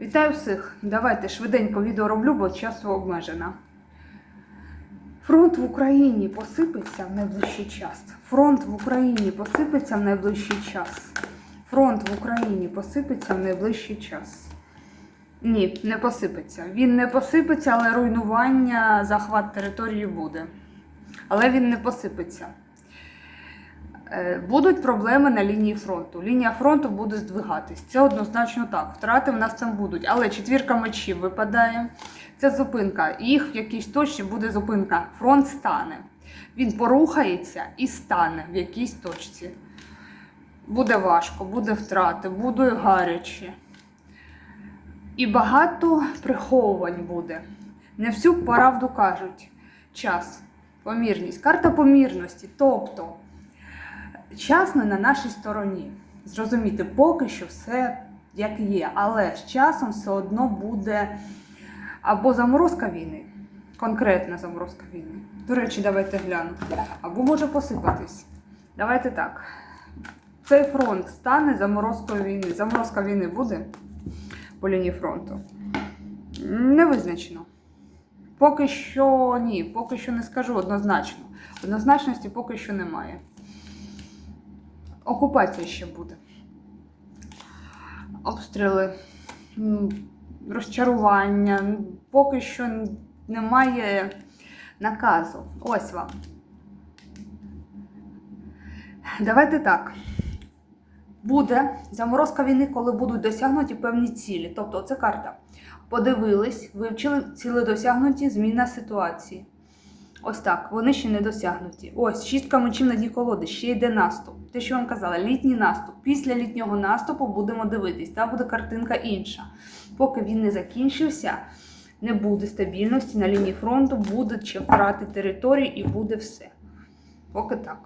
Вітаю всіх! Давайте швиденько відео роблю, бо часу обмежено. Фронт в Україні посипеться в найближчий час. Фронт в Україні посипеться в найближчий час. Фронт в Україні посипеться в найближчий час. Ні, не посипеться. Він не посипеться, але руйнування, захват території буде. Але він не посипеться. Е, Будуть проблеми на лінії фронту. Лінія фронту буде здвигатись. Це однозначно так. Втрати в нас там будуть. Але четвірка мечів випадає. Це зупинка. Їх в якійсь точці буде зупинка. Фронт стане. Він порухається і стане в якійсь точці. Буде важко, буде втрати, буде гаряче. І багато приховувань буде. Не всю правду кажуть. Час, помірність, карта помірності. Тобто час не на нашій стороні. Зрозуміти, поки що все як є, але з часом все одно буде або заморозка війни, конкретна заморозка війни. До речі, давайте глянемо. Або може посипатись. Давайте так. Цей фронт стане заморозкою війни. Заморозка війни буде по лінії фронту. Не визначено. Поки що ні, поки що не скажу однозначно. Однозначності поки що немає. Окупація ще буде. Обстріли, розчарування. Поки що немає наказу. Ось вам. Давайте так. Буде заморозка війни, коли будуть досягнуті певні цілі. Тобто, це карта. Подивились, вивчили цілі досягнуті, зміна ситуації. Ось так, вони ще не досягнуті. Ось, шістка мечів на дні колоди, ще йде наступ. Те, що вам казала, літній наступ. Після літнього наступу будемо дивитись, там буде картинка інша. Поки він не закінчився, не буде стабільності на лінії фронту, будуть ще втрати території і буде все. Поки так.